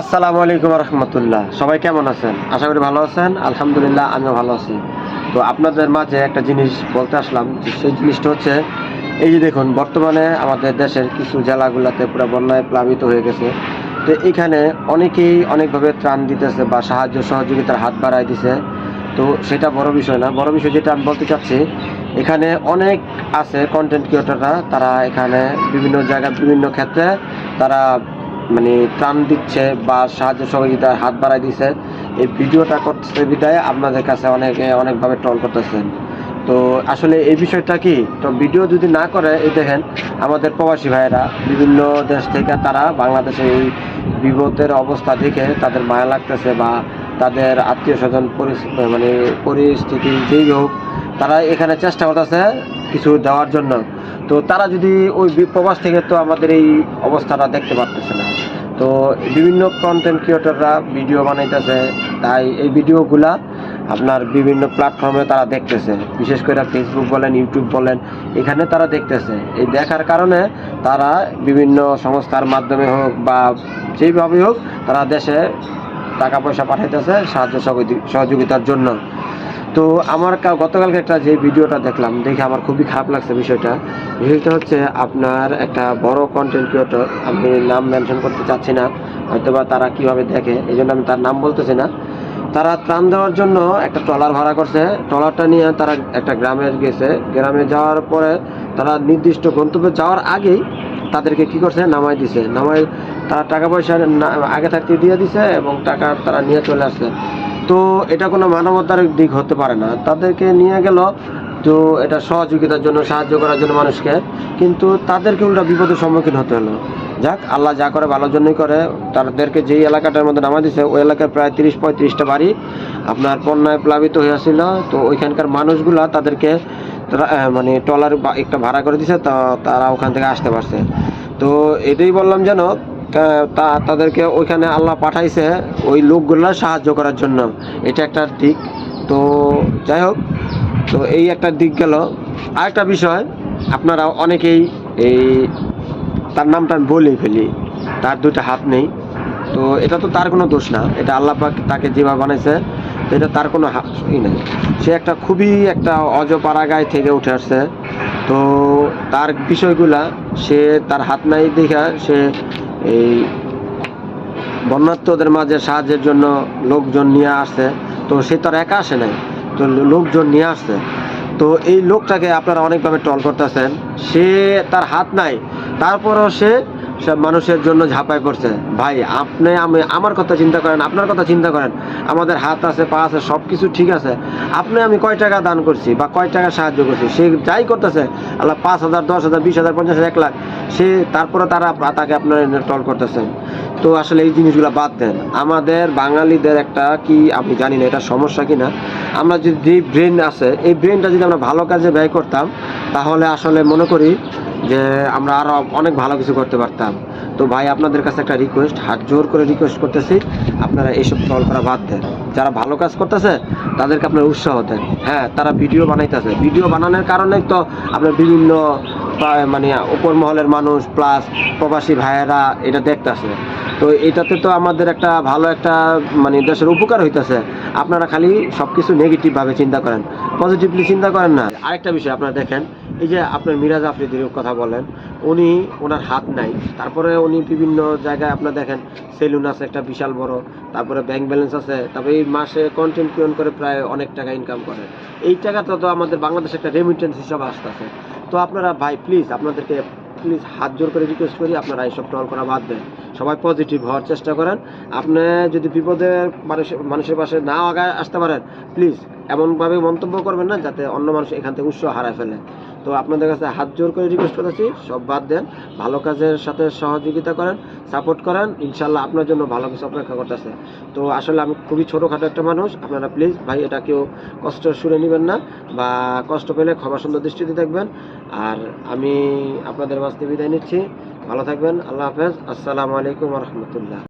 আসসালামু আলাইকুম রহমতুল্লাহ। সবাই কেমন আছেন? আশা করি ভালো আছেন। আলহামদুলিল্লাহ, আমিও ভালো আছি। তো আপনাদের মাঝে একটা জিনিস বলতে আসলাম সেই জিনিসটা হচ্ছে, এই যে দেখুন, বর্তমানে আমাদের দেশের কিছু জেলাগুলোতে পুরো বন্যায় প্লাবিত হয়ে গেছে। তো এখানে অনেকেই অনেকভাবে ত্রাণ দিতেছে বা সাহায্য সহযোগিতার হাত বাড়ায় দিছে। তো সেটা বড় বিষয় না। বড় বিষয় যেটা আমি বলতে চাচ্ছি, এখানে অনেক আছে কন্টেন্ট ক্রিয়েটররা তারা এখানে বিভিন্ন জায়গায় বিভিন্ন ক্ষেত্রে তারা মানে ত্রাণ দিচ্ছে বা সাহায্য সহযোগিতায় হাত বাড়াই দিচ্ছে এই ভিডিওটা করতেছে বিদায়। আপনাদের কাছে অনেকে অনেকভাবে ট্রল করতেছেন তো আসলে এই বিষয়টা কি? তো ভিডিও যদি না করে, এই দেখেন আমাদের প্রবাসী ভাইয়েরা, বিভিন্ন দেশ থেকে তারা বাংলাদেশে এই বিপদের অবস্থা দেখে তাদের মায়া লাগতেছে বা তাদের আত্মীয় স্বজন মানে পরিস্থিতি যেই হোক, তারা এখানে চেষ্টা করতেছে কিছু দেওয়ার জন্য। তো তারা যদি ওই প্রবাস থেকে তো আমাদের এই অবস্থাটা দেখতে পারতেছে না। তো বিভিন্ন কন্টেন্ট ক্রিয়েটররা ভিডিও বানাইতেছে, তাই এই ভিডিওগুলা আপনার বিভিন্ন প্ল্যাটফর্মে তারা দেখতেছে। বিশেষ করে ফেসবুক বলেন ইউটিউব বলেন, এখানে তারা দেখতেছে। এই দেখার কারণে তারা বিভিন্ন সংস্থার মাধ্যমে হোক বা যেইভাবে হোক, তারা দেশে টাকা পয়সা পাঠাইতেছে সাহায্য সহযোগি- সহযোগিতার জন্য। তো আমার গতকালকে একটা যে ভিডিওটা দেখলাম, দেখে আমার খুবই খারাপ লাগছে বিষয়টা। বিষয়টা হচ্ছে আপনার একটা বড় কন্টেন্ট ক্রিয়েটর আমি নাম মেনশন করতে চাচ্ছি না হয়তো বা তারা কীভাবে দেখে, এই জন্য আমি তার নাম বলতেছি না। তারা ত্রাণ দেওয়ার জন্য একটা ট্রলার ভাড়া করছে। ট্রলারটা নিয়ে তারা একটা গ্রামে গেছে। গ্রামে যাওয়ার পরে তারা নির্দিষ্ট গন্তব্যে যাওয়ার আগেই তাদেরকে কি করছে? নামাই দিছে। নামাই তারা টাকা পয়সা আগে থাকতে দিয়ে দিছে এবং টাকা তারা নিয়ে চলে আসছে। তো এটা কোনো মানবতার দিক হতে পারে না। তাদেরকে নিয়ে গেল তো এটা সহযোগিতার জন্য, সাহায্য করার জন্য মানুষকে। কিন্তু তাদেরকে উল্টা বিপদের সম্মুখীন হতে হলো। যাক, আল্লাহ যা করে ভালোর জন্যই করে। তাদেরকে যেই এলাকাটার মধ্যে নামা দিছে, ওই এলাকার প্রায় তিরিশ পঁয়ত্রিশটা বাড়ি আপনার বন্যায় প্লাবিত হয়েছিল তো ওইখানকার মানুষগুলা তাদেরকে মানে ট্রলার একটা ভাড়া করে দিছে, তা তারা ওখান থেকে আসতে পারছে। তো এটাই বললাম যেন তা- তাদেরকে ওইখানে আল্লাহ পাঠাইছে ওই লোকগুলা সাহায্য করার জন্য। এটা একটা দিক। তো, যাই হোক, তো এই একটা দিক গেল। আরেকটা বিষয়, আপনারা অনেকেই এই তার নামটা আমি বলেই ফেলি, তার দুইটা হাত নেই। তো এটা তো তার কোনো দোষ না, এটা আল্লাহ পাক তাকে যেভাবে বানাইছে এটা তার কোনো ই নেই। সে একটা খুবই একটা অজপাড়াগায় থেকে উঠে আসছে। তো তার বিষয়গুলা সে তার হাত নাই দেখা সে এই বন্যাত্মদের মাঝে সাহায্যের জন্য লোকজন নিয়ে আসছে। তো সে তো আর একা আসে নাই। তো লোকজন নিয়ে আসছে। তো এই লোকটাকে আপনারা অনেকভাবে টল করতেছেন। সে তার হাত নাই। তারপরও সে সব মানুষের জন্য ঝাঁপাই পড়ছে। ভাই, আপনি আমি, আমার কথা চিন্তা করেন, আপনার কথা চিন্তা করেন। আমাদের হাত আছে, পা আছে সব কিছু ঠিক আছে। আপনি আমি কয় টাকা দান করছি বা কয় টাকা সাহায্য করছি? সে যাই করতেছে, আল্লাহ পাঁচ হাজার, দশ হাজার, বিশ হাজার, পঞ্চাশ হাজার, এক লাখ। সে, তারপরে তারা তাকে আপনার টল করতেছেন তো আসলে এই জিনিসগুলো বাদ দেন। আমাদের বাঙালিদের একটা কি আমি জানি না এটা সমস্যা কি না আমরা যদি ব্রেন আছে, এই ব্রেনটা যদি আমরা ভালো কাজে ব্যয় করতাম, তাহলে আসলে মনে করি যে আমরা আরও অনেক ভালো কিছু করতে পারতাম। তো ভাই, আপনাদের কাছে একটা রিকোয়েস্ট হাত জোর করে রিকোয়েস্ট করতেছি, আপনারা এইসব ট্রল করা বাদ দেন। যারা ভালো কাজ করতেছে, তাদেরকে আপনার উৎসাহ দেন। হ্যাঁ তারা ভিডিও বানাইতেছে। ভিডিও বানানোর কারণেই তো আপনার বিভিন্ন মানে উপর মহলের মানুষ প্লাস প্রবাসী ভাইয়েরা এটা দেখতেছে। তো এটাতে তো আমাদের একটা ভালো একটা মানে দেশের উপকার হইতেছে। আপনারা খালি সব কিছু নেগেটিভভাবে চিন্তা করেন। পজিটিভলি চিন্তা করেন না। আরেকটা বিষয় আপনারা দেখেন, এই যে আপনার মিরাজ আফ্রিদির কথা বলেন, উনি ওনার হাত নাই। তারপরে উনি বিভিন্ন জায়গায় আপনার দেখেন, সেলুন আছে একটা বিশাল বড়, তারপরে ব্যাংক ব্যালেন্স আছে, তারপরে এই মাসে কন্টেন্ট ক্রিয়েট করে প্রায় অনেক টাকা ইনকাম করে। এই টাকাটা তো আমাদের বাংলাদেশে একটা রেমিটেন্স হিসাবে আসতেছে। তো আপনারা ভাই প্লিজ আপনাদেরকে প্লিজ হাত জোর করে রিকোয়েস্ট করি, আপনারা এইসব ট্রল করা বাদ দেন। সবাই পজিটিভ হওয়ার চেষ্টা করেন। আপনি যদি বিপদের মানুষের মানুষের পাশে না আগায় আসতে পারেন প্লিজ এমনভাবে মন্তব্য করবেন না, যাতে অন্য মানুষ এখান থেকে উৎসাহ হারায় ফেলে। তো আপনাদের কাছে হাত জোর করে রিকোয়েস্ট করেছি, সব বাদ দেন, ভালো কাজের সাথে সহযোগিতা করেন সাপোর্ট করেন ইনশাল্লাহ আপনার জন্য ভালো কিছু অপেক্ষা করতেছে। তো আসলে আমি খুবই ছোটোখাটো একটা মানুষ, আপনারা প্লিজ ভাই এটা কেউ কষ্ট শুনে নেবেন না বা কষ্ট পেলে ক্ষমা সুন্দর দৃষ্টিতে দেখবেন। আর আমি আপনাদের মাঝে বিদায় নিচ্ছি, ভালো থাকবেন, আল্লাহ হাফেজ, আসসালামু আলাইকুম রহমতুল্লাহ।